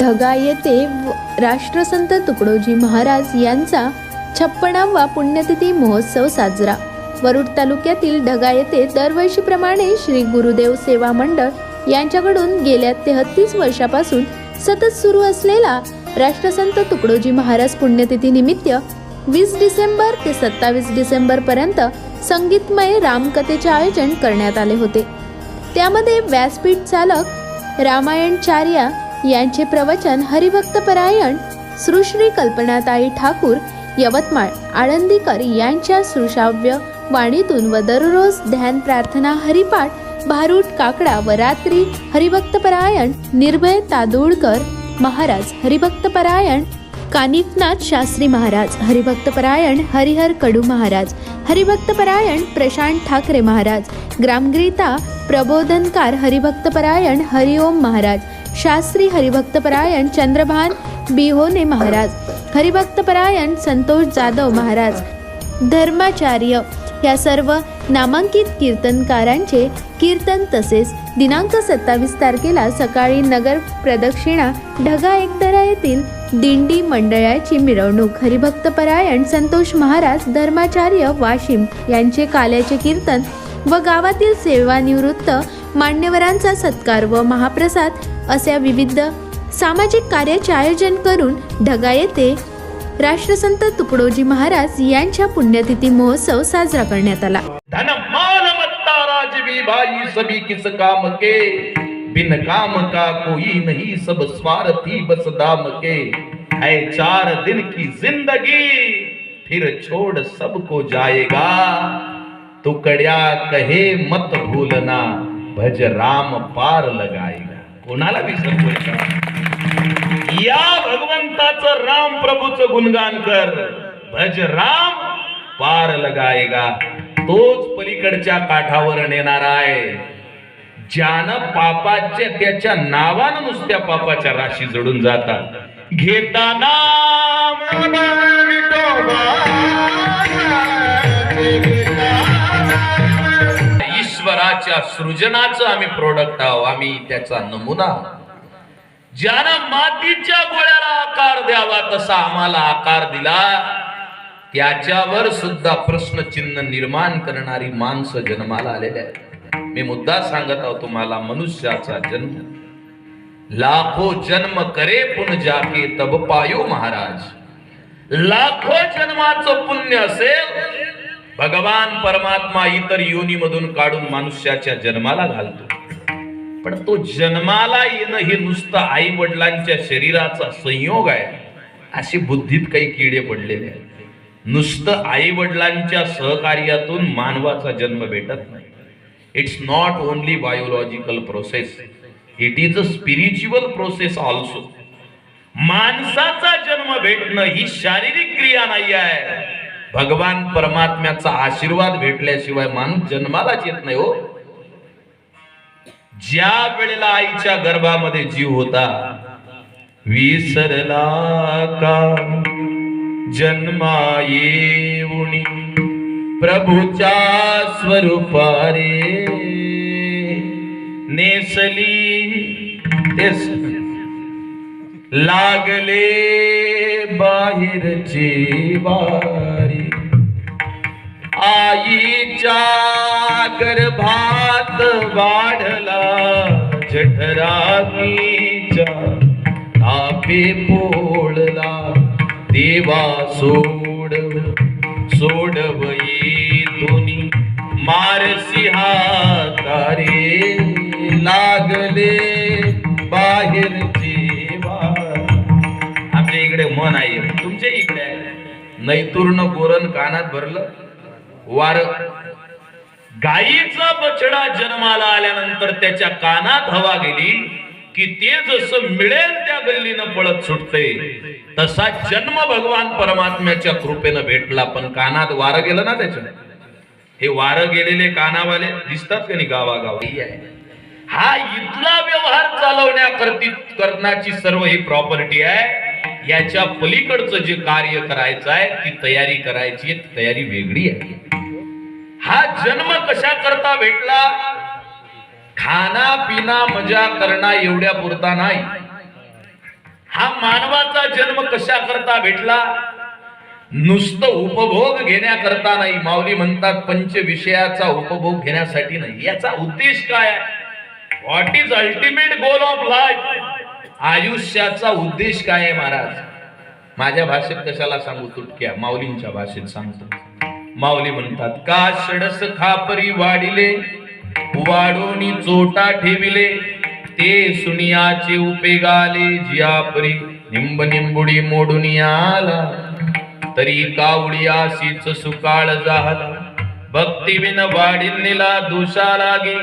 ढगा येथे व- राष्ट्रसंत तुकडोजी महाराज यांचा छप्पणावा पुण्यतिथी महोत्सव साजरा. वरुड तालुक्यातील ढगा येथे दरवर्षीप्रमाणे श्री गुरुदेव सेवा मंडळ यांच्याकडून गेल्या तेहतीस वर्षापासून सतत सुरू असलेला राष्ट्रसंत तुकडोजी महाराज पुण्यतिथी निमित्त वीस डिसेंबर ते सत्तावीस डिसेंबर पर्यंत संगीतमय रामकथेचे आयोजन करण्यात आले होते. त्यामध्ये व्यासपीठ चालक रामायणचार्या यांचे प्रवचन हरिभक्तपरायण सुश्री कल्पनाताई ठाकूर यवतमाळ आळंदीकर यांच्या सुश्राव्य वाणीतून व दररोज ध्यान प्रार्थना हरिपाठ भारूट काकडा व रात्री हरिभक्तपरायण निर्भय तादुळकर महाराज हरिभक्तपरायण कानिफनाथ शास्त्री महाराज हरिभक्तपरायण हरिहर कडू महाराज हरिभक्तपरायण प्रशांत ठाकरे महाराज ग्रामगीता प्रबोधनकार हरिभक्तपरायण हरिओम महाराज शास्त्री हरिभक्तपरायण चंद्रभान बिहोने महाराज. हरिभक्तपरायण संतोष जाधव महाराज. धर्माचार्य या सर्व नामांकित कीर्तनकारांचे कीर्तन तसेच दिनांक सत्तावीस तारखेला सकाळी नगर प्रदक्षिणा ढगा एकदरा येथील दिंडी मंडळाची मिरवणूक. हरिभक्तपरायण संतोष महाराज धर्माचार्य वाशिम यांचे काल्याचे कीर्तन व गावातील सेवानिवृत्त मान्यवरांचा सत्कार व महाप्रसाद अशा विविध सामाजिक कार्याचे आयोजन करून ढगा येथे राष्ट्रसंत तुकडोजी महाराज यांच्या पुण्यतिथी महोत्सव साजरा करण्यात आला. धन राजवी भाई किस काम के? बिन काम का कोई नहीं सब स्वार्थी बस दाम के। है चार दिन की जिंदगी फिर छोड़ सबको जाएगा। तुकड्या कहे मत भूलना भज राम पार लगाएगा। कोणाला विसरतोय का या भगवंताचं राम प्रभूचं गुणगान कर भज राम पार लगायगा तोच पलीकडच्या काठावर नेणार आहे ज्यानं पापाच्या त्याच्या नावानं नुसत्या पापाच्या राशी जडून जातात घेताना ईश्वराच्या सृजनाचं आम्ही प्रोडक्ट आहोत आम्ही त्याचा नमुना ज्यानं मातीच्या गोळ्याला आकार द्यावा तसा आम्हाला आकार दिला. त्याच्यावर सुद्धा प्रश्नचिन्ह निर्माण करणारी माणसं जन्माला आलेले आहेत. मी मुद्दा सांगत आहो तुम्हाला मनुष्याचा जन्म. लाखो जन्म करे पुन जाके तब पायो महाराज. लाखो जन्माचं पुण्य असेल भगवान परमात्मा इतर योनीमधून काढून मनुष्याच्या जन्माला घालतो. पण तो जन्माला येणं हे नुसतं आई वडिलांच्या शरीराचा संयोग आहे. अशी बुद्धीत काही किडे पडलेले आहेत. नुसतं आई वडिलांच्या सहकार्यातून मानवाचा जन्म भेटत नाही. It's not only biological process it is a spiritual process also माणसाचा जन्म भेटणं ही शारीरिक क्रिया नाही आहे. भगवान परमात्म्याचा आशीर्वाद भेटल्याशिवाय माणूस जन्मालाच येत नाही हो. ज्या वेळेला आईच्या गर्भामध्ये जीव होता विसरला का? जन्मा येऊनी प्रभूच्या स्वरूपारे. नेसली तेस लागले बाहेरचे वारी. आईच्या गर्भात वाढला जठरागीच्या तापे पोळला देवा सोडव सोडवई तुनी मारसिहा हातारे लागले बाहेर वारी आमच्या इकडे मन आहे तुमच्या इकडे नैतुर्ण गोरण कानात भरलं वार. गायीचा बछडा जन्माला आल्यानंतर त्याच्या कानात हवा गेली की ते जसं मिळेल त्या गल्लीनं पळत सुटते. तसा जन्म भगवान परमात्म्याच्या कृपेनं भेटला पण कानात वार गेलं ना त्याच्या. हे वार गेलेले कानावाले दिसतात का नाही गावागावी? हा इथला व्यवहार चालवण्याकरती करण्याची सर्व ही प्रॉपर्टी आहे. याच्या पलीकडचं जे कार्य करायचं आहे ती तयारी करायची आहे तयारी वेगळी आहे. हा जन्म कशा करता भेटला? खाना पिना मजा करणा एवढ्या पुरता नाही. हा मानवाचा जन्म कशा करता भेटला? नुसतं उपभोग घेण्याकरता नाही. माऊली म्हणतात पंच विषयाचा उपभोग घेण्यासाठी नाही. याचा उद्देश काय what is ultimate goal of life आयुष्याचा उद्देश काय आहे महाराज? माझ्या भाषेत कशाला सांगू तुटक्या? माऊलींच्या भाषेत सांगतो. माऊली म्हणतात का षडस खापरी वाढिले वाढोनी चोटा ठेविले ते सुनियाचे उपेगाले जियापरी निंब निंबुडी मोडून आला तरी कावडियासीच सुकाळ झाला भक्तिविन वाढिलेला दोषा लागे.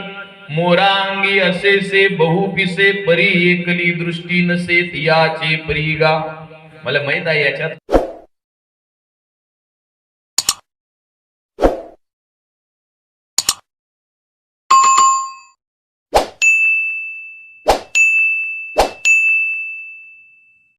मोरांगी असेसे बहुपिसे परी एकली दृष्टी नसे याचे परिगा मला माहीत आहे याच्यात